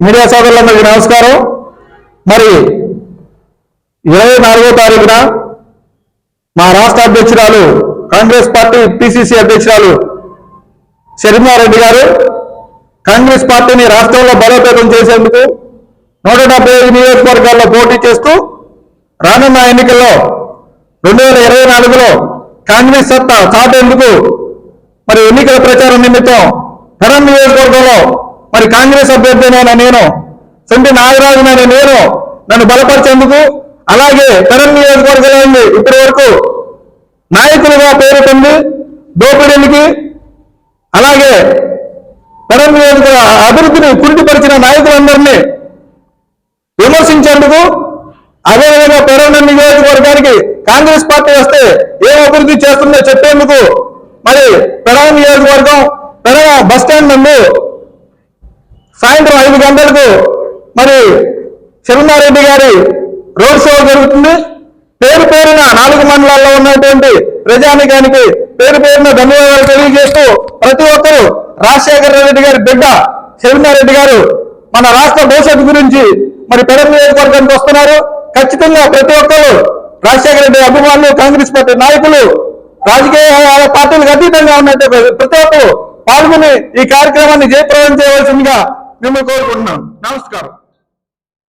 Media సోదరులందరికీ నమస్కారం. మరి ఇరవై నాలుగో తారీఖున మా రాష్ట్ర అధ్యక్షురాలు కాంగ్రెస్ పార్టీ పిసిసి అధ్యక్షురాలు శర్మారెడ్డి గారు కాంగ్రెస్ పార్టీని రాష్ట్రంలో బలోపేతం చేసేందుకు నూట డెబ్బై ఐదు నియోజకవర్గాల్లో పోటీ చేస్తూ రానున్న ఎన్నికల్లో రెండు వేల ఇరవై నాలుగులో కాంగ్రెస్ సత్తా చాటేందుకు మరి ఎన్నికల ప్రచారం నిమిత్తం పెరం నియోజకవర్గంలో మరి కాంగ్రెస్ అభ్యర్థినైన నేను సొంటి నాగరాజునైన నేను నన్ను బలపరిచేందుకు అలాగే పెరం నియోజకవర్గంలో నాయకులుగా పేరు దోపిడీలకి అలాగే పరం నియోజకవర్గ అభివృద్ధిని కుంటిపరిచిన నాయకులందరినీ విమర్శించేందుకు అదేవిధంగా పెరవన నియోజకవర్గానికి కాంగ్రెస్ పార్టీ వస్తే ఏం అభివృద్ధి చేస్తుందో చెప్పేందుకు మరి పెరవ నియోజకవర్గం పెరవ బస్ స్టాండ్ సాయంత్రం ఐదు గంటలకు మరి శివనారెడ్డి గారి రోడ్ షో జరుగుతుంది. పేరు పేరున నాలుగు మండలాల్లో ఉన్నటువంటి ప్రజానికానికి పేరు పేరున ధన్యవాదాలు తెలియజేస్తూ ప్రతి ఒక్కరూ రాజశేఖర రెడ్డి గారి బిడ్డ శివనారెడ్డి గారు మన రాష్ట్ర భవిష్యత్తు గురించి మరి పెద్ద నియోజకవర్గానికి వస్తున్నారు. ఖచ్చితంగా ప్రతి ఒక్కరు రాజశేఖర రెడ్డి అభిమానులు కాంగ్రెస్ పార్టీ నాయకులు రాజకీయ పార్టీలకు అతీతంగా ఉన్నట్టు ప్రతి ఒక్కరు పాల్గొని ఈ కార్యక్రమాన్ని జయప్రదం చేయవలసిందిగా మిమ్మల్ని కోరుకుంటున్నాం. నమస్కారం.